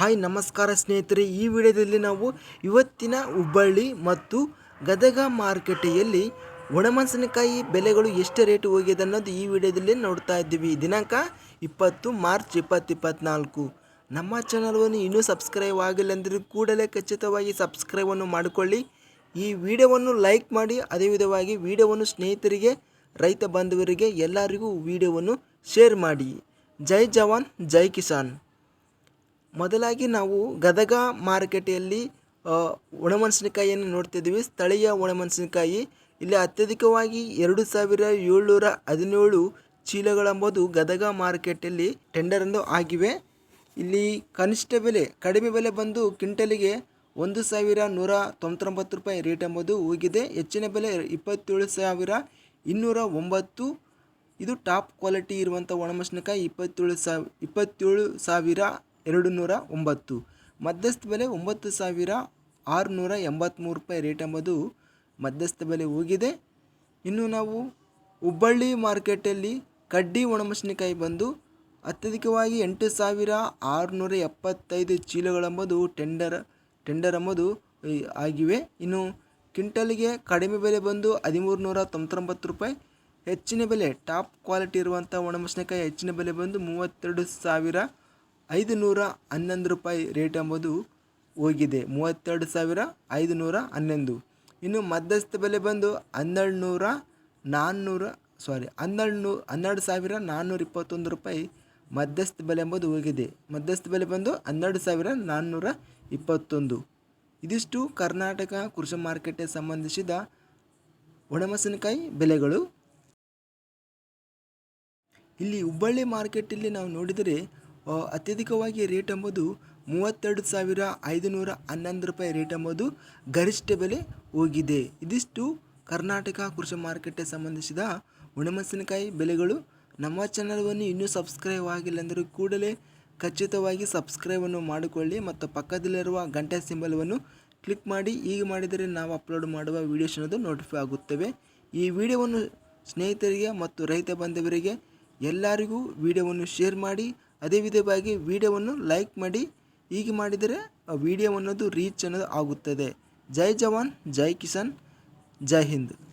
Hi, ನಮಸ್ಕಾರ ಸ್ನೇಹಿತರೆ. ಈ ವಿಡಿಯೋದಲ್ಲಿ ನಾವು ಇವತ್ತಿನ ಹುಬ್ಬಳ್ಳಿ ಮತ್ತು ಗದಗ ಮಾರುಕಟ್ಟೆಯಲ್ಲಿ ಒಣಮೆಣಸಿನಕಾಯಿ ಬೆಲೆಗಳು ಎಷ್ಟು ರೇಟ್ ಹೋಗಿದೆ ಅನ್ನೋದು ಈ ವಿಡಿಯೋದಲ್ಲಿ ನೋಡ್ತಾ ಇದ್ದೀವಿ. ದಿನಾಂಕ ಇಪ್ಪತ್ತು ಮಾರ್ಚ್ ಇಪ್ಪತ್ತು ಇಪ್ಪತ್ತ್ನಾಲ್ಕು ನಮ್ಮ ಚಾನಲ್ವನ್ನು ಇನ್ನೂ ಸಬ್ಸ್ಕ್ರೈಬ್ ಆಗಿಲ್ಲ ಅಂದರೆ ಕೂಡಲೇ ಖಚಿತವಾಗಿ ಸಬ್ಸ್ಕ್ರೈಬನ್ನು ಮಾಡಿಕೊಳ್ಳಿ. ಈ ವಿಡಿಯೋವನ್ನು ಲೈಕ್ ಮಾಡಿ, ಅದೇ ವಿಧವಾಗಿ ವಿಡಿಯೋವನ್ನು ಸ್ನೇಹಿತರಿಗೆ, ರೈತ ಬಾಂಧವರಿಗೆ ಎಲ್ಲರಿಗೂ ವಿಡಿಯೋವನ್ನು ಶೇರ್ ಮಾಡಿ. ಜೈ ಜವಾನ್, ಜೈ ಕಿಸಾನ್. ಮೊದಲಾಗಿ ನಾವು ಗದಗ ಮಾರುಕಟ್ಟೆಯಲ್ಲಿ ಒಣಮೆಣಸಿನಕಾಯಿಯನ್ನು ನೋಡ್ತಿದ್ದೀವಿ. ಸ್ಥಳೀಯ ಒಣಮೆಣಸಿನಕಾಯಿ, ಇಲ್ಲಿ ಅತ್ಯಧಿಕವಾಗಿ ಎರಡು ಸಾವಿರ ಏಳ್ನೂರ ಹದಿನೇಳು ಚೀಲಗಳೆಂಬುದು ಗದಗ ಮಾರುಕಟ್ಟೆಯಲ್ಲಿ ಟೆಂಡರ್ ಎಂದು ಆಗಿವೆ. ಇಲ್ಲಿ ಕನಿಷ್ಠ ಬೆಲೆ, ಕಡಿಮೆ ಬೆಲೆ ಬಂದು ಕ್ವಿಂಟಲಿಗೆ ಒಂದು ಸಾವಿರ ನೂರ ತೊಂಬತ್ತೊಂಬತ್ತು ರೂಪಾಯಿ ರೇಟ್ ಎಂಬುದು ಹೋಗಿದೆ. ಹೆಚ್ಚಿನ ಬೆಲೆ ಇಪ್ಪತ್ತೇಳು ಸಾವಿರ ಇನ್ನೂರ ಒಂಬತ್ತು. ಇದು ಟಾಪ್ ಕ್ವಾಲಿಟಿ ಇರುವಂಥ ಒಣಮೆಣಸಿನಕಾಯಿ ಇಪ್ಪತ್ತೇಳು ಸಾವಿ ಇಪ್ಪತ್ತೇಳು ಸಾವಿರ ಎರಡು ನೂರ ಒಂಬತ್ತು. ಮಧ್ಯಸ್ಥ ಬೆಲೆ ಒಂಬತ್ತು ಸಾವಿರ ಆರುನೂರ ಎಂಬತ್ತ್ಮೂರು ರೂಪಾಯಿ ರೇಟ್ ಎಂಬುದು ಮಧ್ಯಸ್ಥ ಬೆಲೆ ಹೋಗಿದೆ. ಇನ್ನು ನಾವು ಹುಬ್ಬಳ್ಳಿ ಮಾರ್ಕೆಟಲ್ಲಿ ಕಡ್ಡಿ ಒಣಮೆಣಸಿನಕಾಯಿ ಬಂದು ಅತ್ಯಧಿಕವಾಗಿ ಎಂಟು ಸಾವಿರ ಆರುನೂರ ಎಪ್ಪತ್ತೈದು ಚೀಲಗಳೆಂಬುದು ಟೆಂಡರ್ ಟೆಂಡರ್ ಎಂಬುದು ಆಗಿವೆ. ಇನ್ನು ಕ್ವಿಂಟಲ್ಗೆ ಕಡಿಮೆ ಬೆಲೆ ಬಂದು ಹದಿಮೂರು ನೂರ ತೊಂಬತ್ತೊಂಬತ್ತು ರೂಪಾಯಿ. ಹೆಚ್ಚಿನ ಬೆಲೆ ಟಾಪ್ ಕ್ವಾಲಿಟಿ ಇರುವಂಥ ಒಣಮೆಣಸಿನಕಾಯಿ ಹೆಚ್ಚಿನ ಬೆಲೆ ಬಂದು ಮೂವತ್ತೆರಡು ಸಾವಿರ ಐದು ನೂರ ಹನ್ನೊಂದು ರೂಪಾಯಿ ರೇಟ್ ಎಂಬುದು ಹೋಗಿದೆ. ಮೂವತ್ತೆರಡು ಸಾವಿರ ಐದು ನೂರ ಹನ್ನೊಂದು. ಇನ್ನು ಮಧ್ಯಸ್ಥ ಬೆಲೆ ಬಂದು ಹನ್ನೆರಡು ನೂರ ನಾನ್ನೂರ ಸಾರಿ ಹನ್ನೆರಡು ನೂ ಹನ್ನೆರಡು ಸಾವಿರ ನಾನ್ನೂರ ಇಪ್ಪತ್ತೊಂದು ರೂಪಾಯಿ ಮಧ್ಯಸ್ಥ ಬೆಲೆ ಎಂಬುದು ಹೋಗಿದೆ. ಮಧ್ಯಸ್ಥ ಬೆಲೆ ಬಂದು ಹನ್ನೆರಡು ಸಾವಿರ ನಾನ್ನೂರ ಇಪ್ಪತ್ತೊಂದು. ಇದಿಷ್ಟು ಕರ್ನಾಟಕ ಕೃಷಿ ಮಾರುಕಟ್ಟೆ ಸಂಬಂಧಿಸಿದ ಒಣಮೆಣಸಿನಕಾಯಿ ಬೆಲೆಗಳು. ಇಲ್ಲಿ ಹುಬ್ಬಳ್ಳಿ ಮಾರ್ಕೆಟಲ್ಲಿ ನಾವು ನೋಡಿದರೆ ಅತ್ಯಧಿಕವಾಗಿ ರೇಟ್ ಎಂಬುದು ಮೂವತ್ತೆರಡು ಸಾವಿರ ಐದುನೂರ ಹನ್ನೊಂದು ರೂಪಾಯಿ ರೇಟ್ ಎಂಬುದು ಗರಿಷ್ಠ ಬೆಲೆ ಹೋಗಿದೆ. ಇದಿಷ್ಟು ಕರ್ನಾಟಕ ಕೃಷಿ ಮಾರುಕಟ್ಟೆ ಸಂಬಂಧಿಸಿದ ಒಣಮೆಣಸಿನಕಾಯಿ ಬೆಲೆಗಳು. ನಮ್ಮ ಚಾನಲ್ವನ್ನು ಇನ್ನೂ ಸಬ್ಸ್ಕ್ರೈಬ್ ಆಗಿಲ್ಲ ಅಂದರೆ ಕೂಡಲೇ ಖಚಿತವಾಗಿ ಸಬ್ಸ್ಕ್ರೈಬನ್ನು ಮಾಡಿಕೊಳ್ಳಿ ಮತ್ತು ಪಕ್ಕದಲ್ಲಿರುವ ಗಂಟೆ ಸಿಂಬಲವನ್ನು ಕ್ಲಿಕ್ ಮಾಡಿ. ಈಗ ಮಾಡಿದರೆ ನಾವು ಅಪ್ಲೋಡ್ ಮಾಡುವ ವೀಡಿಯೋಸ್ ಅನ್ನೋದು ನೋಟಿಫೈ ಆಗುತ್ತವೆ. ಈ ವಿಡಿಯೋವನ್ನು ಸ್ನೇಹಿತರಿಗೆ ಮತ್ತು ರೈತ ಬಾಂಧವರಿಗೆ ಎಲ್ಲರಿಗೂ ವಿಡಿಯೋವನ್ನು ಶೇರ್ ಮಾಡಿ. ಅದೇ ವಿಧವಾಗಿ ವಿಡಿಯೋವನ್ನು ಲೈಕ್ ಮಾಡಿ. ಹೀಗೆ ಮಾಡಿದರೆ ಆ ವಿಡಿಯೋ ಅನ್ನೋದು ರೀಚ್ ಅನ್ನೋದು ಆಗುತ್ತದೆ. ಜೈ ಜವಾನ್, ಜೈ ಕಿಸಾನ್, ಜೈ ಹಿಂದ್.